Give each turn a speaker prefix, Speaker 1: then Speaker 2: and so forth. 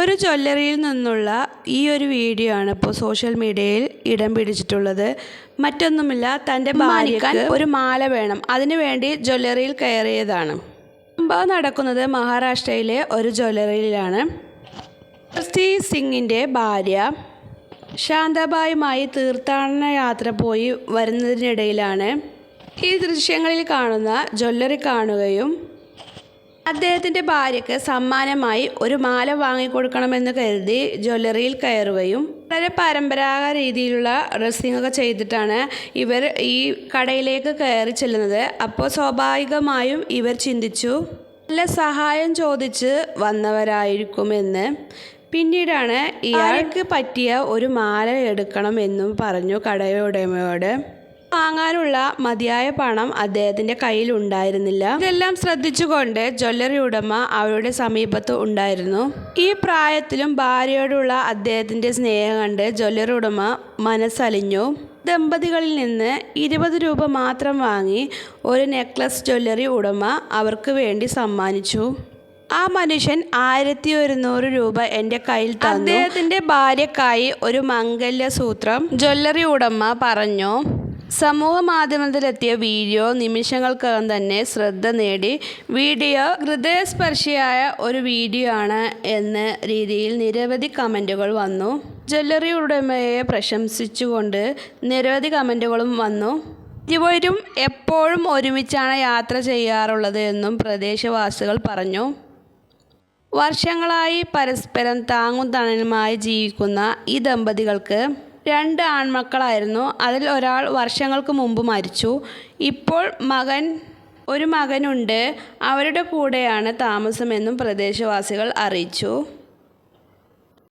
Speaker 1: ഒരു ജ്വല്ലറിയിൽ നിന്നുള്ള ഈ ഒരു വീഡിയോ ആണ് ഇപ്പോൾ സോഷ്യൽ മീഡിയയിൽ ഇടം പിടിച്ചിട്ടുള്ളത്. മറ്റൊന്നുമില്ല തന്റെ ഭാര്യക്ക് ഒരു മാല വേണം. അതിനുവേണ്ടി ജ്വല്ലറിയിൽ കയറിയതാണ്. സംഭവം നടക്കുന്നത് മഹാരാഷ്ട്രയിലെ ഒരു ജ്വല്ലറിയിലാണ്. ക്രിസ്റ്റി സിംഗിന്റെ ഭാര്യ ശാന്താബായുമായി തീർത്ഥാടന യാത്ര പോയി വരുന്നതിനിടയിലാണ്. ഈ ദൃശ്യങ്ങളിൽ കാണുന്ന ജ്വല്ലറി കാണുകയും അദ്ദേഹത്തിന്റെ ഭാര്യയ്ക്ക് സമ്മാനമായി ഒരു മാല വാങ്ങിക്കൊടുക്കണമെന്ന് കരുതി ജ്വല്ലറിയിൽ കയറുകയും വളരെ പരമ്പരാഗത രീതിയിലുള്ള ഡ്രസ്സിംഗ് ഒക്കെ ചെയ്തിട്ടാണ് ഇവർ ഈ കടയിലേക്ക് കയറി ചെല്ലുന്നത്. അപ്പോൾ സ്വാഭാവികമായും ഇവർ ചിന്തിച്ചു നല്ല സഹായം ചോദിച്ച് വന്നവരായിരിക്കുമെന്ന്. പിന്നീടാണ് ഇയാൾക്ക് പറ്റിയ ഒരു മാല എടുക്കണം എന്നും പറഞ്ഞു കടയുടമയോട് വാങ്ങാനുള്ള മതിയായ പണം അദ്ദേഹത്തിന്റെ കയ്യിൽ ഉണ്ടായിരുന്നില്ല ഇതെല്ലാം ശ്രദ്ധിച്ചുകൊണ്ട് ജ്വല്ലറി ഉടമ അവരുടെ സമീപത്ത് ഉണ്ടായിരുന്നു. ഈ പ്രായത്തിലും ഭാര്യയോടുള്ള അദ്ദേഹത്തിന്റെ സ്നേഹം കണ്ട് ജ്വല്ലറി ഉടമ മനസ്സലിഞ്ഞു. ദമ്പതികളിൽ നിന്ന് ഇരുപത് രൂപ മാത്രം വാങ്ങി ഒരു നെക്ലസ് ജ്വല്ലറി ഉടമ അവർക്ക് വേണ്ടി സമ്മാനിച്ചു. ആ മനുഷ്യൻ ആയിരത്തി ഒരുന്നൂറ് രൂപ എന്റെ കയ്യിൽ തന്നു. അദ്ദേഹത്തിന്റെ ഭാര്യക്കായി ഒരു മംഗല്യസൂത്രം ജ്വല്ലറി ഉടമ പറഞ്ഞു. സമൂഹ മാധ്യമത്തിലെത്തിയ വീഡിയോ നിമിഷങ്ങൾക്കകം തന്നെ ശ്രദ്ധ നേടി. വീഡിയോ ഹൃദയസ്പർശിയായ ഒരു വീഡിയോ ആണ് എന്ന രീതിയിൽ നിരവധി കമന്റുകൾ വന്നു. ജ്വല്ലറി ഉടമയെ പ്രശംസിച്ചുകൊണ്ട് നിരവധി കമന്റുകളും വന്നു. ഇരുവരും എപ്പോഴും ഒരുമിച്ചാണ് യാത്ര ചെയ്യാറുള്ളത് എന്നും പ്രദേശവാസികൾ പറഞ്ഞു. വർഷങ്ങളായി പരസ്പരം താങ്ങും തണലുമായി ജീവിക്കുന്ന ഈ ദമ്പതികൾക്ക് രണ്ട് ആൺമക്കളായിരുന്നു. അതിൽ ഒരാൾ വർഷങ്ങൾക്ക് മുമ്പ് മരിച്ചു. ഇപ്പോൾ മകൻ ഒരു മകനുണ്ട്. അവരുടെ കൂടെയാണ് താമസമെന്നും പ്രദേശവാസികൾ അറിയിച്ചു.